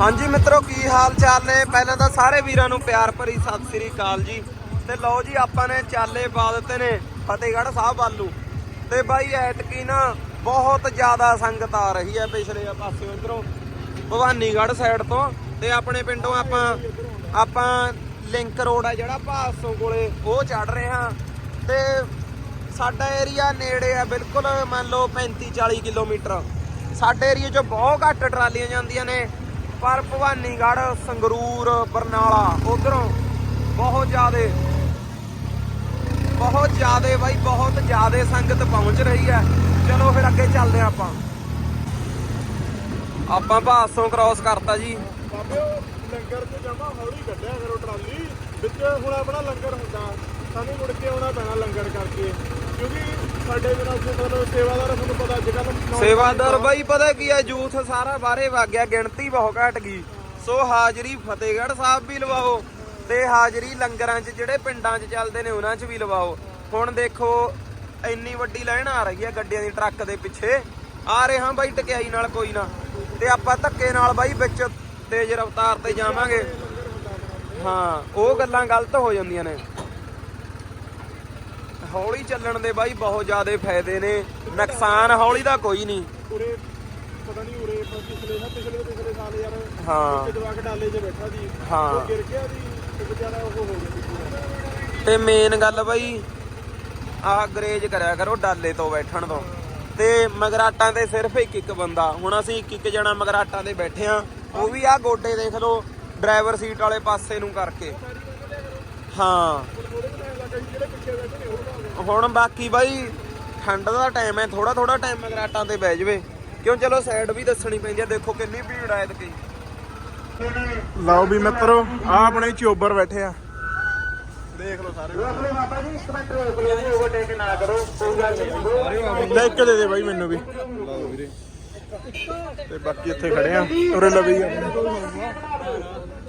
ਹਾਂਜੀ ਮਿੱਤਰੋ, ਕੀ ਹਾਲ ਚਾਲ ਨੇ? ਪਹਿਲਾਂ ਤਾਂ ਸਾਰੇ ਵੀਰਾਂ ਨੂੰ ਪਿਆਰ ਭਰੀ ਸਤਿ ਸ੍ਰੀ ਅਕਾਲ ਜੀ। ਤੇ ਲਓ ਜੀ, ਆਪਾਂ ਨੇ ਚਾਲੇ ਪਾ ਦਿੱਤੇ ਨੇ ਫਤਿਹਗੜ੍ਹ ਸਾਹਿਬ ਵੱਲੋਂ ਤੇ ਬਾਈ, ਐਤਕੀ ਨਾ ਬਹੁਤ ਜ਼ਿਆਦਾ ਸੰਗਤ ਆ ਰਹੀ ਹੈ ਪਿਛਲੇ ਪਾਸੇ ਇਧਰੋਂ ਭਵਾਨੀਗੜ੍ਹ ਸਾਈਡ ਤੋਂ ਤੇ ਆਪਣੇ ਪਿੰਡੋਂ ਆਪਾਂ ਆਪਾਂ ਲਿੰਕ ਰੋਡ ਆ ਜਿਹੜਾ ਭਾਸੋਂ ਕੋਲੇ, ਉਹ ਚੜ ਰਹੇ ਹਾਂ। ਤੇ ਸਾਡਾ ਏਰੀਆ ਨੇੜੇ ਆ, ਬਿਲਕੁਲ ਮੰਨ ਲਓ 35 40 ਕਿਲੋਮੀਟਰ। ਸਾਡੇ ਏਰੀਆ 'ਚ ਬਹੁਤ ਘੱਟ ਟਰਾਲੀਆਂ ਜਾਂਦੀਆਂ ਨੇ। ਪਰ ਭਵਾਨੀਗੜ੍ਹ, ਸੰਗਰੂਰ, ਬਰਨਾਲਾ, ਉਧਰੋਂ ਬਹੁਤ ਜ਼ਿਆਦੇ ਬਹੁਤ ਜ਼ਿਆਦੇ ਬਾਈ, ਬਹੁਤ ਜ਼ਿਆਦੇ ਸੰਗਤ ਪਹੁੰਚ ਰਹੀ ਹੈ। ਚਲੋ ਫਿਰ ਅੱਗੇ ਚੱਲਦੇ ਹਾਂ ਆਪਾਂ। ਆਪਾਂ ਭਾਸੋਂ ਕ੍ਰਾਸ ਕਰਤਾ ਜੀ। ਬਾਬੇ ਲੰਗਰ ਤੇ ਜਮਾ ਹੌਲੀ ਕੱਢਿਆ ਕਰੋ ਟਰਾਲੀ। ਵਿੱਚ ਹੁਣ ਆਪਣਾ ਲੰਗਰ ਹੁੰਦਾ। ਸਾਨੂੰ ਮੁੜ ਕੇ ਆਉਣਾ ਪੈਣਾ ਲੰਗਰ ਕਰਕੇ। ਕਿਉਂਕਿ ਸਾਡੇ ਜਿਹੜਾ ਮਤਲਬ ਸੇਵਾਦਾਰ ਤੁਹਾਨੂੰ ਪਤਾ ਅੱਜ ਕੱਲ ਸੇਵਾਦਾਰ ਬਾਈ, ਪਤਾ ਕੀ ਹੈ ਯੂਥ ਸਾਰਾ ਬਾਹਰੇ ਵਗ ਗਿਆ, ਗਿਣਤੀ ਬਹੁਤ ਘਟ ਗਈ। ਸੋ ਹਾਜ਼ਰੀ ਫਤਿਹਗੜ੍ਹ ਸਾਹਿਬ ਵੀ ਲਵਾਓ ਤੇ ਹਾਜ਼ਰੀ ਲੰਗਰਾਂ 'ਚ ਜਿਹੜੇ ਪਿੰਡਾਂ 'ਚ ਚੱਲਦੇ ਨੇ, ਉਹਨਾਂ 'ਚ ਵੀ ਲਵਾਓ। ਹੁਣ ਦੇਖੋ, ਇੰਨੀ ਵੱਡੀ ਲਾਈਨ ਆ ਰਹੀ ਹੈ ਗੱਡੀਆਂ ਦੀ ਟਰੱਕ ਦੇ ਪਿੱਛੇ। ਆ ਰਹੇ ਹਾਂ ਬਾਈ, ਟਕਿਆਈ ਨਾਲ ਕੋਈ ਨਾ। ਤੇ ਆਪਾਂ ਧੱਕੇ ਨਾਲ ਬਾਈ ਵਿੱਚ ਤੇਜ਼ ਰਫ਼ਤਾਰ ਤੇ ਜਾਵਾਂਗੇ। ਹਾਂ, ਉਹ ਗੱਲਾਂ ਗਲਤ ਹੋ ਜਾਂਦੀਆਂ ਨੇ। ਹੌਲੀ ਚੱਲਣ ਦੇ ਬਾਈ ਬਹੁਤ ਜ਼ਿਆਦੇ ਫਾਇਦੇ ਨੇ। ਨੁਕਸਾਨ ਹੌਲੀ ਦਾ ਕੋਈ ਨਹੀਂ। ਉਰੇ ਪਤਾ ਨਹੀਂ ਉਰੇ ਪਰ ਪਿਛਲੇ ਨਾ ਪਿਛਲੇ ਤੋਂ ਪਿਛਲੇ ਸਾਲ ਯਾਰ ਹਾਂ। ਇੱਕ ਜਵਾਕ ਡਾਲੇ 'ਚ ਬੈਠਾ ਸੀ। ਹਾਂ। ਉਹ ਗਿਰ ਗਿਆ ਸੀ ਤੇ ਵਿਚਾਰਾ ਉਹ ਹੋ ਗਿਆ ਸੀ। ਪੂਰਾ ਤੇ ਮੇਨ ਗੱਲ ਬਾਈ ਆਹ ਗਰੇਜ ਕਰਿਆ ਕਰੋ ਡਾਲੇ ਤੋਂ ਬੈਠਣ ਤੋਂ। ਤੇ ਮਗਰਾਟਾਂ ਤੇ ਸਿਰਫ ਇੱਕ ਇੱਕ ਬੰਦਾ। ਹੁਣ ਅਸੀਂ ਇੱਕ ਇੱਕ ਜਣਾ ਮਗਰਾਟਾਂ ਤੇ ਬੈਠੇ ਆ ਉਹ ਵੀ ਆ ਗੋਡੇ ਦੇਖ ਲਓ ਡਰਾਈਵਰ ਸੀਟ ਵਾਲੇ ਪਾਸੇ ਨੂੰ ਕਰਕੇ। ਹਾਂ। ਹੁਣ ਬਾਕੀ ਬਾਈ ਠੰਡ ਦਾ ਟਾਈਮ ਹੈ ਥੋੜਾ ਥੋੜਾ ਟਾਈਮ ਮਗਰਾਟਾਂ ਤੇ ਬਹਿ ਜਵੇ। ਕਿਉਂ ਚਲੋ ਸਾਈਡ ਵੀ ਦੱਸਣੀ ਪੈਂਦੀ ਆ ਦੇਖੋ ਕਿੰਨੀ ਭੀੜ ਆ ਇਤਕੀ। ਲਓ ਵੀ ਮਿੱਤਰੋ ਆ ਆਪਣੇ ਚੋਬਰ ਬੈਠੇ ਆ। ਦੇਖ ਲਓ ਸਾਰੇ। ਲੈ ਕੇ ਦੇ ਦੇ ਬਾਈ ਮੈਨੂੰ ਵੀ। ਤੇ ਬਾਕੀ ਇੱਥੇ ਖੜੇ ਆ ਉਰੇ ਲਵੀ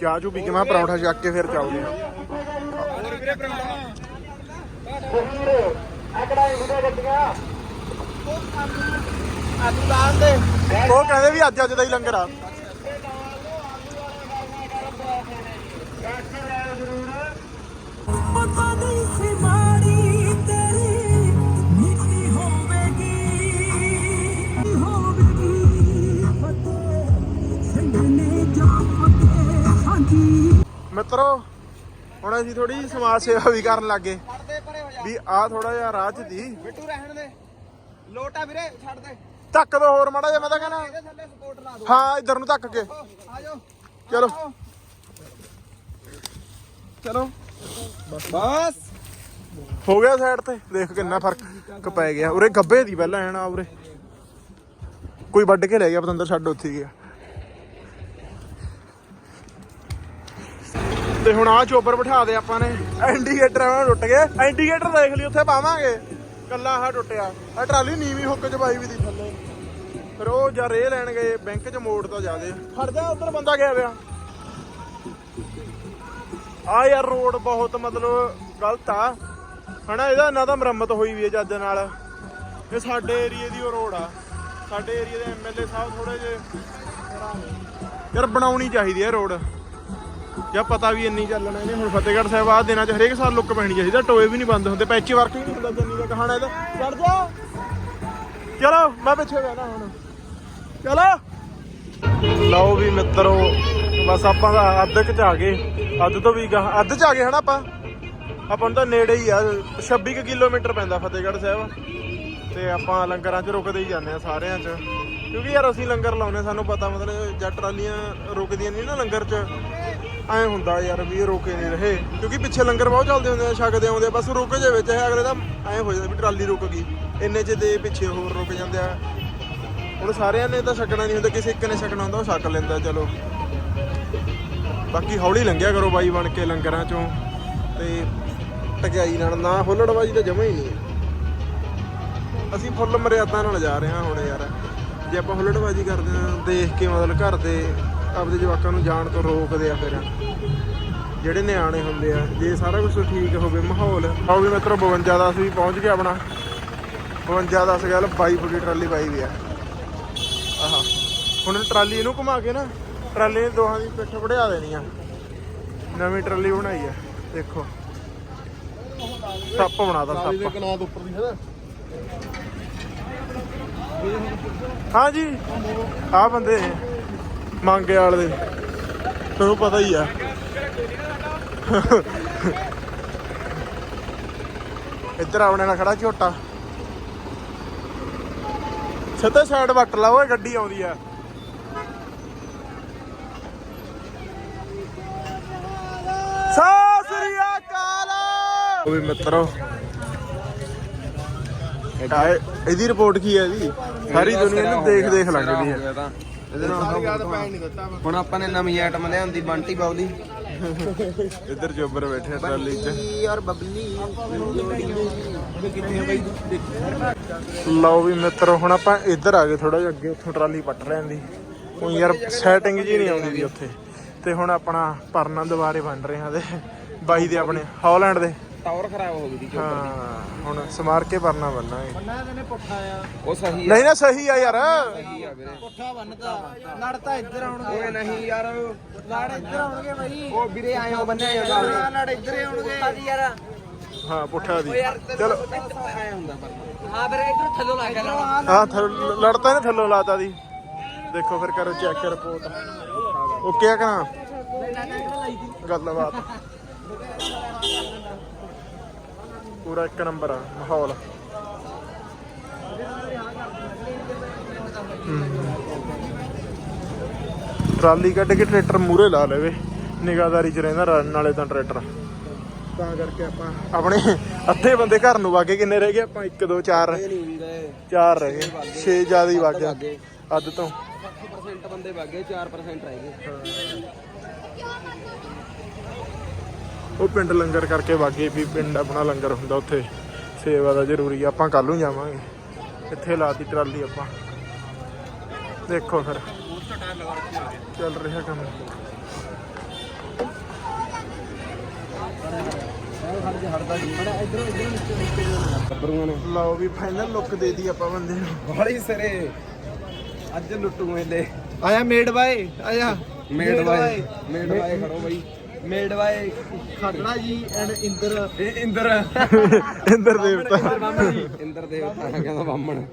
ਚਾਹ ਚੂ ਪੀ ਕੇ ਮੈਂ ਪਰੌਂਠਾ ਛੱਕ ਕੇ ਫਿਰ ਚੱਲਦੇ ਆ। ਆਲੂ ਲਾਣ ਦੇ ਉਹ ਕਹਿੰਦੇ ਵੀ ਅੱਜ ਅੱਜ ਦਾ ਹੀ ਲੰਗਰ ਆ। ਪਤਾ ਨਹੀਂ ਸੀ ਮਾੜੀ ਤੇਰੀ ਮਿੱਟੀ ਹੋਵੇਗੀ ਹੋਵੇਗੀ ਫਤਿਹ ਸਿੰਘ ਨੇ ਫਤਿਹ ਹਾਂਜੀ ਮਿੱਤਰੋ, ਹੁਣ ਅਸੀਂ ਥੋੜੀ ਸਮਾਜ ਸੇਵਾ ਵੀ ਕਰਨ ਲੱਗੇ ਛੱਡ ਵੀ ਆ ਥੋੜਾ ਜਿਹਾ ਰਾਹ ਚ ਦੀ। ਬਿੱਟੂ ਰਹਿਣ ਦੇ। ਲੋਟਾ ਵੀਰੇ ਛੱਡ ਦੇ। ਧੱਕ ਦੋ ਹੋਰ ਮਾੜਾ ਜਿਹਾ ਮੈਂ ਤਾਂ ਕਹਿੰਦਾ। ਇਹਦੇ ਥੱਲੇ ਸਪੋਰਟ ਲਾ ਦੋ। ਹਾਂ ਇਧਰ ਨੂੰ ਧੱਕ ਕੇ। ਆ ਜਾਓ। ਚਲੋ। ਚਲੋ। ਬਸ। ਹੋ ਗਿਆ ਸਾਈਡ ਤੇ। ਦੇਖ ਕਿੰਨਾ ਫ਼ਰਕ ਪੈ ਗਿਆ। ਉਰੇ ਗੱਬੇ ਦੀ ਪਹਿਲਾਂ ਐਣਾ ਉਰੇ। ਕੋਈ ਵੱਢ ਕੇ ਲੈ ਗਿਆ ਪਤੰਦਰ ਛੱਡ ਉੱਥੇ ਗਿਆ। ਤੇ ਹੁਣ ਆਹ ਚੋਬਰ ਬਿਠਾ ਦੇ ਆਪਾਂ ਨੇ। ਇੰਡੀਕੇਟਰ ਐਵੇਂ ਟੁੱਟ ਗਏ। ਇੰਡੀਕੇਟਰ ਦੇਖ ਲਈ ਉੱਥੇ ਪਾਵਾਂਗੇ। ਕੱਲਾ ਆਹ ਟੁੱਟਿਆ। ਆ ਟਰਾਲੀ ਨੀਵੀਂ ਹੁੱਕ ਚ ਪਾਈ ਵੀ ਦੀ ਥੱਲੇ। ਫਿਰ ਉਹ ਜਾਂ ਰੇ ਲੈਣ ਗਏ, ਬੈਂਕ ਚ ਮੋੜ ਤਾਂ ਜਾਦੇ ਖੜ ਜਾ, ਉਧਰ ਬੰਦਾ ਗਿਆ ਪਿਆ। ਆ ਯਾਰ ਰੋਡ ਬਹੁਤ ਮਤਲਬ ਗਲਤ ਆ। ਹਨਾ, ਇਹਦਾ ਨਾ ਤਾਂ ਮੁਰੰਮਤ ਹੋਈ ਵੀ ਹੈ ਜੱਜ ਨਾਲ। ਇਹ ਸਾਡੇ ਏਰੀਏ ਦੀ ਉਹ ਰੋਡ ਆ। ਸਾਡੇ ਏਰੀਏ ਦੇ ਐਮਐਲਏ ਸਾਹਿਬ ਥੋੜੇ ਜੇ ਯਾਰ ਬਣਾਉਣੀ ਚਾਹੀਦੀ ਹੈ ਰੋਡ। ਜਾਂ ਪਤਾ ਵੀ ਇੰਨੀ ਚੱਲਣਾ ਇਹਨੇ। ਹੁਣ ਫਤਿਹਗੜ੍ਹ ਸਾਹਿਬ ਆ ਦਿਨਾਂ ਚ ਹਰੇਕ ਸਾਲ ਲੁੱਕ ਪੈਣੀ ਚਾਹੀਦੀ ਟੋਏ ਵੀ ਨਹੀਂ ਬੰਦ ਹੁੰਦੇ, ਪੈਚ ਵਰਕ ਹੀ ਨਹੀਂ ਹੁੰਦਾ ਜੰਨੀ ਦਾ ਕਹਾਣਾ ਇਹਦਾ। ਚੜ ਜਾ। ਚਲੋ, ਮੈਂ ਪਿੱਛੇ ਬਹਿਣਾ ਹੁਣ। ਚਲੋ। ਲਓ ਵੀ ਮਿੱਤਰੋ, ਬਸ ਆਪਾਂ ਦਾ ਅੱਧ ਚ ਆ ਗਏ। ਅੱਧ ਤੋਂ ਵੀ ਅੱਧ ਚ ਆ ਗਏ ਹਨਾ ਆਪਾਂ? ਆਪਾਂ ਨੂੰ ਤਾਂ ਨੇੜੇ ਹੀ ਆ 26 ਕੁ ਕਿਲੋਮੀਟਰ ਪੈਂਦਾ ਫਤਿਹਗੜ੍ਹ ਸਾਹਿਬ। ਤੇ ਆਪਾਂ ਲੰਗਰਾਂ 'ਚ ਰੁਕਦੇ ਹੀ ਜਾਂਦੇ ਆ ਸਾਰਿਆਂ 'ਚ। ਕਿਉਂਕਿ ਯਾਰ ਅਸੀਂ ਲੰਗਰ ਲਾਉਨੇ ਸਾਨੂੰ ਪਤਾ ਮਤਲਬ ਜੱਟ ਟਰਾਲੀਆਂ ਰੁਕਦੀਆਂ ਨਹੀਂ ਨਾ ਲੰਗਰ 'ਚ। ਐ ਹੁੰਦਾ ਯਾਰ ਵੀ ਇਹ ਰੁਕੇ ਨਹੀਂ ਰਹੇ। ਕਿਉਂਕਿ ਪਿੱਛੇ ਲੰਗਰ ਬਹੁਤ ਚੱਲਦੇ ਹੁੰਦੇ ਆ ਛਕਦੇ ਆਉਂਦੇ ਆ, ਬਸ ਰੁਕ ਜੇ ਵਿੱਚ, ਇਹ ਅਗਲੇ ਦਾ ਐ ਹੋ ਜਾਂਦਾ ਵੀ ਟਰਾਲੀ ਰੁਕ ਗਈ। ਇੰਨੇ 'ਚ ਦੇ ਪਿੱਛੇ ਹੋਰ ਰੁਕ ਜਾਂਦੇ ਆ। ਹੁਣ ਸਾਰਿਆਂ ਨੇ ਤਾਂ ਛਕਣਾ ਨਹੀਂ ਹੁੰਦਾ, ਕਿਸੇ ਇੱਕ ਨੇ ਛਕਣਾ ਹੁੰਦਾ, ਉਹ ਛਕ ਲੈਂਦਾ, ਚਲੋ। ਬਾਕੀ ਹੌਲੀ ਲੰਘਿਆ ਕਰੋ ਬਾਈ ਬਣ ਕੇ ਲੰਗਰਾਂ ਚੋਂ। ਤੇ ਟਕਿਆਈ ਨਾਲ ਨਾ ਹੁੱਲੜਬਾਜੀ ਤਾਂ ਜਮਾ ਹੀ ਨਹੀਂ ਅਸੀਂ ਫੁੱਲ ਮਰਿਆਦਾ ਨਾਲ ਜਾ ਰਹੇ ਹਾਂ ਹੁਣ ਯਾਰ। ਜੇ ਆਪਾਂ ਹੁੱਲੜਬਾਜੀ ਕਰਦੇ ਹਾਂ, ਦੇਖ ਕੇ ਮਤਲਬ ਘਰ ਦੇ ਆਪਦੇ ਜਵਾਕਾਂ ਨੂੰ ਜਾਣ ਤੋਂ ਰੋਕਦੇ ਆ ਫਿਰ। ਜਿਹੜੇ ਨਿਆਣੇ ਹੁੰਦੇ ਆ ਜੇ ਸਾਰਾ ਕੁਝ ਠੀਕ ਹੋਵੇ ਮਾਹੌਲ। ਆਓ ਵੀ ਮਿੱਤਰੋ 52 ਦਾ ਅਸੀਂ ਪਹੁੰਚ ਗਏ ਆਪਣਾ। 52 10 ਗੱਲ 22 ਫੁੱਟੀ ਟਰਾਲੀ ਪਾਈ ਵੀ ਆ। ਆਹਾ। ਹੁਣ ਟਰਾਲੀ ਇਹਨੂੰ ਘੁਮਾ ਕੇ ਨਾ ਟਰਾਲੀ ਨੇ ਦੋਹਾਂ ਦੀ ਪਿੱਠ ਵੜਿਆ ਦੇਣੀ ਆ। ਨਵੀਂ ਟਰਾਲੀ ਬਣਾਈ ਆ ਦੇਖੋ। ਸੱਪ ਬਣਾਤਾ ਸੱਪ। ਕਨਾਤ ਉੱਪਰ ਦੀ ਹੈ ਹਾਂ ਜੀ ਆ ਬੰਦੇ ਮੰਗੇ ਵਾਲੇ ਤੁਹਾਨੂੰ ਪਤਾ ਹੀ ਆ। ਇੱਧਰ ਆਪਣੇ ਨਾਲ ਖੜਾ ਝੋਟਾ। ਸਿੱਧੇ ਸਾਈਡ ਵੱਟ ਲਾ, ਓਏ ਗੱਡੀ ਆਉਂਦੀ ਆ। ਸਤਿ ਸ੍ਰੀ ਅਕਾਲ। ਉਹ ਵੀ ਮਿੱਤਰੋ। ਇਹਦੀ ਰਿਪੋਰਟ ਕੀ ਹੈ ਜੀ? ਸਾਰੀ ਦੁਨੀਆ ਨੂੰ ਦੇਖ ਦੇਖ ਲੱਗਦੀ ਹੈ ਇਹਦੇ ਨਾਲ ਹੁਣ ਆਪਾਂ ਨੇ ਨਵੀਂ ਆਈਟਮ ਲਿਆਂਦੀ ਬੰਟੀ ਬਾਉਲੀ ਇੱਧਰ ਜੋਬਰ ਬੈਠੇ ਟਰਾਲੀ 'ਚ। ਯਾਰ ਬਬਲੀ। ਲਓ ਵੀ ਮਿੱਤਰੋ ਹੁਣ ਆਪਾਂ ਇੱਧਰ ਆ ਗਏ ਥੋੜਾ ਜਿਹਾ ਅੱਗੇ ਉੱਥੋਂ ਟਰਾਲੀ ਪੱਟ ਲੈਂਦੀ ਉਹ ਯਾਰ ਸੈਟਿੰਗ ਜੀ ਨਹੀਂ ਆਉਂਦੀ ਦੀ ਉੱਥੇ। ਤੇ ਹੁਣ ਆਪਣਾ ਪਰਨਾ ਦੁਬਾਰੇ ਬਣ ਰਹੇ ਹਾਂ ਤੇ ਬਾਈ ਦੇ ਆਪਣੇ ਹਾਲੈਂਡ ਦੇ। ਟਾਵਰ ਖਰਾਬ ਹੋ ਗਈ ਹਾਂ ਹੁਣ ਸਮਾਰ ਕੇ ਪਰਨਾ ਬੰਨਾਂਗੇ ਉਹ ਸਹੀ ਨਹੀਂ ਨਾ ਸਹੀ ਆ ਯਾਰ। ਸਹੀ ਆ ਵੀਰੇ। ਪੁੱਠਾ ਬੰਨਦਾ ਲੜ ਤਾਂ ਇੱਧਰ ਆਉਣਗੇ। ਓਏ ਨਹੀਂ ਯਾਰ। ਲੜ ਇੱਧਰ ਆਉਣਗੇ ਬਾਈ। ਉਹ ਵੀਰੇ ਆਏ ਹੋ ਬੰਨੇ ਆ ਲੜ ਇੱਧਰ ਆਉਣਗੇ। ਕਾਦੀ ਯਾਰ। ਹਾਂ ਪੁੱਠਾ ਦੀ ਚਲੋ। ਆਏ ਹੁੰਦਾ ਪਰ ਹਾਂ ਫਿਰ ਇੱਧਰ ਥੱਲੋਂ ਲੱਗ ਗਿਆ ਹਾਂ ਥੱਲ- ਲੜਤਾ ਨੇ ਥੱਲੋਂ ਲਾਤਾ ਦੀ ਦੇਖੋ ਫਿਰ ਕਰੋ ਚੈੱਕ ਰਿਪੋਰਟ। ਓਕੇ ਆ ਕਰਾਂ ਗੱਲਬਾਤ। ਪੂਰਾ ਇੱਕ ਨੰਬਰ ਆ ਮਾਹੌਲ। ਟਰਾਲੀ ਕੱਢ ਕੇ ਟਰੈਕਟਰ ਮੂਰੇ ਲਾ ਲਵੇ ਨਿਗਾਹਦਾਰੀ ਚ ਰਹਿੰਦਾ ਰ- ਨਾਲੇ ਤਾਂ ਟਰੈਕਟਰ। ਤਾਂ ਕਰਕੇ ਆਪਾਂ ਆਪਣੇ ਅੱਧੇ ਬੰਦੇ ਘਰ ਨੂੰ ਵਾਗੇ ਕਿੰਨੇ ਰਹਿ ਗਏ? ਆਪਾਂ 1 2 4 ਨਹੀਂ ਹੁੰਦੇ। ਚਾਰ ਰਹਿ ਗਏ। 6 ਜ਼ਿਆਦਾ ਹੀ ਵਗ ਅੱਧ ਤੋਂ। 80% ਬੰਦੇ ਵਗ ਗਏ 4% ਰਹਿ ਗਏ। ਉਹ ਪਿੰਡ ਲੰਗਰ ਕਰਕੇ ਵਾਗੇ ਵੀ ਪਿੰਡ ਆਪਣਾ ਲੰਗਰ ਹੁੰਦਾ ਉੱਥੇ। ਸੇਵਾ ਦਾ ਜ਼ਰੂਰੀ ਆ ਆਪਾਂ ਕੱਲ ਨੂੰ ਜਾਵਾਂਗੇ। ਇੱਥੇ ਲਾਤੀ ਟਰਾਲੀ ਆਪਾਂ। ਦੇਖੋ ਫਿਰ। ਚੱਲ ਰਿਹਾ ਕੰਮ। ਲਓ ਵੀ ਫਾਈਨਲ ਲੁੱਕ ਦੇ ਦੀ ਆਪਾਂ ਬੰਦੇ ਨੂੰ। ਬਾਲੀ ਸਰੇ। ਅੱਜ ਲੁੱਟੂ ਮੇਲੇ ਆਇਆ ਮੇਡ ਬਾਏ ਆਇਆ। ਮੇਡ ਬਾਏ। ਮੇਡ ਬਾਏ ਖੜੋ ਬਾਈ। ਮੇਡ ਬਾਏ ਖੜਨਾ ਜੀ ਐਂਡ ਇੰਦਰ। ਇਹ ਇੰਦਰ। ਇੰਦਰ ਦੇਵਤਾ। ਇੰਦਰ ਦੇਵਤਾ ਕਹਿੰਦਾ ਬਾਹਮਣ।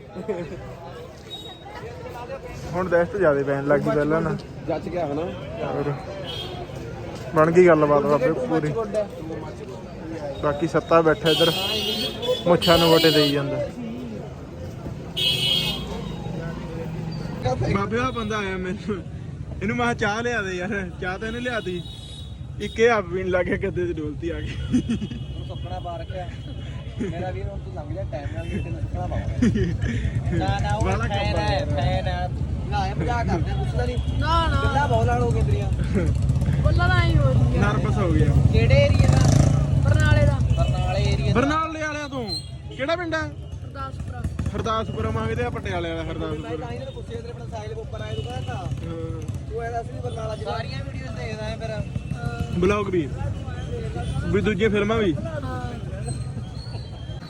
ਹੁਣ ਦਸਤ ਜਿਆਦੇ ਪੈਣ ਲੱਗੀ ਪਹਿਲਾਂ ਨਾ। ਜੱਜ ਗਿਆ ਹਨਾ। ਹੋਰ। ਬਣ ਗਈ ਗੱਲਬਾਤ ਬਾਬੇ ਪੂਰੀ। ਬਾਕੀ ਸੱਤਾ ਬੈਠਾ ਇੱਧਰ। ਮੁੱਛਾਂ ਨੂੰ ਵਟੇ ਦੇਈ ਜਾਂਦਾ। ਬਾਬੇ ਆ ਬੰਦਾ ਆਇਆ ਮੈਨੂੰ। ਇਹਨੂੰ ਮੈਂ ਕਿਹਾ ਚਾਹ ਲਿਆ ਦੇ ਯਾਰ। ਚਾਹ ਤਾਂ ਇਹਨੇ ਲਿਆਤੀ। ਇੱਕ ਇਹ ਆਪ ਪੀਣ ਲੱਗ ਗਿਆ ਗੱਦੇ ਤੇ ਡੋਲਤੀ ਆ ਗਈ। ਸੁੱਕਣਾ ਪਾ ਰੱਖਿਆ। ਮੇਰਾ ਵੀਰ ਹੁਣ ਤੂੰ ਲੰਘ ਜਾ ਟਾਈਮ ਨਾਲ ਨਹੀਂ ਤੈਨੂੰ ਸੁੱਕਣਾ ਪਾਉਂਦਾ ਨਾ ਨਾ ਉਹ ਵਾਲਾ ਫੈਨ ਹੈ ਫੈਨ ਹੈ। ਨਾ ਇਹ ਮਜ਼ਾਕ ਕਰਦੇ ਪੁੱਛਦਾ ਨਹੀਂ। ਨਾ ਨਾ। ਕਿੰਨਾ ਬਹੁਤ ਲਾਲ ਹੋ ਗਏ ਤੇਰੀਆਂ। ਬੋਲਣਾ ਹੀ ਹੋ ਰਹੀ ਨਰਵਸ ਹੋ ਗਿਆ ਕਿਹੜੇ ਏਰੀਆ ਦਾ? ਬਰਨਾਲੇ ਦਾ। ਬਰਨਾਲੇ ਏਰੀਆ ਬਰਨਾਲੇ ਵਾਲਿਆਂ ਤੋਂ। ਕਿਹੜਾ ਪਿੰਡ ਆ? ਗੁਰਦਾਸਪੁਰਾ ਹਰਦਾਸਪੁਰ ਆਵਾਂਗੇ ਤੇ ਆ ਪਟਿਆਲੇ ਵਾਲਾ ਹਰਦਾਸਪੁਰ। ਤਾਂ ਹੀ ਤੈਨੂੰ ਪੁੱਛਿਆ ਤੇਰੇ ਆਪਣਾ ਸਾਈਲ ਉੱਪਰ ਆਏ ਤੂੰ ਕਹਿੰਦਾ। ਹਾਂ। ਤੂੰ ਬਰਨਾਲਾ ਜ਼ਿਲ੍ਹਾ। ਸਾਰੀਆਂ ਵੀਡੀਓਜ਼ ਦੇਖਦਾ ਹੈ ਫਿਰ। ਬਲੌਗ ਵੀ। ਵੀ ਦੂਜੀਆਂ ਫਿਲਮਾਂ ਵੀ।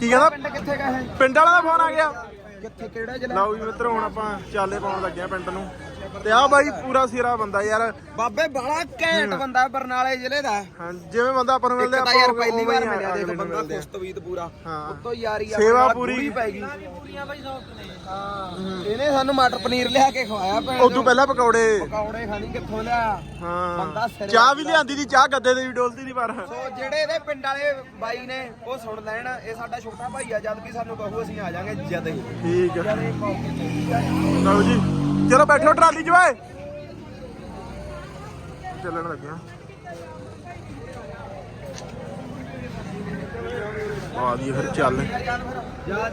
ਕੀ ਕਹਿੰਦਾ? ਪਿੰਡ ਕਿੱਥੇ ਗਏ ਹੈ ਪਿੰਡ ਵਾਲਾ ਦਾ ਫੋਨ ਆ ਗਿਆ। ਕਿੱਥੇ ਕਿਹੜਾ ਜ਼ਿਲ੍ਹਾ? ਲਓ ਵੀ ਮਿੱਤਰੋ ਹੁਣ ਆਪਾਂ ਚਾਲੇ ਪਾਉਣ ਲੱਗੇ ਆ ਪਿੰਡ ਨੂੰ। ਤੇ ਆ ਬਾਈ ਪੂਰਾ ਸਿਰਾ ਬੰਦਾ ਯਾਰ। ਬਾਬੇ ਬੜਾ ਘੈਂਟ ਬੰਦਾ ਬਰਨਾਲੇ ਜ਼ਿਲ੍ਹੇ ਦਾ। ਹਾਂ ਜਿਵੇਂ ਬੰਦਾ ਆਪਾਂ ਨੂੰ ਮਿਲਦਾ ਤਾਂ ਯਾਰ ਆਪਾਂ ਪਹਿਲੀ ਵਾਰ ਮਿਲਿਆ ਦੇਖ ਬੰਦਾ। ਖੁਸ਼ਤਵੀਤ ਪੂਰਾ। ਹਾਂ। ਉੱਤੋਂ ਯਾਰੀ ਸੇਵਾ ਪੂਰੀ। ਪੈ ਗਈ। ਪੂਰੀਆਂ ਬਾਈ ਸੌਫਟ ਨੇ। ਹਾਂ। ਇਹਨੇ ਸਾਨੂੰ ਮਟਰ ਪਨੀਰ ਲਿਆ ਕੇ ਖਵਾਇਆ ਭੈਣ ਉਦੋਂ ਪਹਿਲਾਂ ਪਕੌੜੇ। ਪਕੌੜੇ ਖਾਣੀ ਕਿੱਥੋਂ ਲਿਆ? ਬੰਦਾ ਹਾਂ ਸਿਰੇ ਚਾਹ ਵੀ ਲਿਆਂਦੀ ਦੀ ਚਾਹ ਗੱਦੇ ਤੇ ਵੀ ਡੋਲਦੀ ਦੀ ਪਰ ਸੋ ਜਿਹੜੇ ਇਹਦੇ ਪਿੰਡ ਵਾਲੇ ਬਾਈ ਨੇ ਉਹ ਸੁਣ ਲੈਣ। ਇਹ ਸਾਡਾ ਛੋਟਾ ਭਾਈ ਆ ਜਦ ਵੀ ਸਾਨੂੰ ਕਹੂ ਅਸੀਂ ਆ ਜਾਾਂਗੇ ਜਦ। ਹੀ ਠੀਕ ਹੀ। ਲਓ ਜੀ। ਚਲੋ ਬੈਠੋ ਟਰਾਲੀ 'ਚ ਓਏ। ਚੱਲਣ ਲੱਗਿਆ ਆ। ਦੀ ਫਿਰ ਚੱਲ। ਜਾ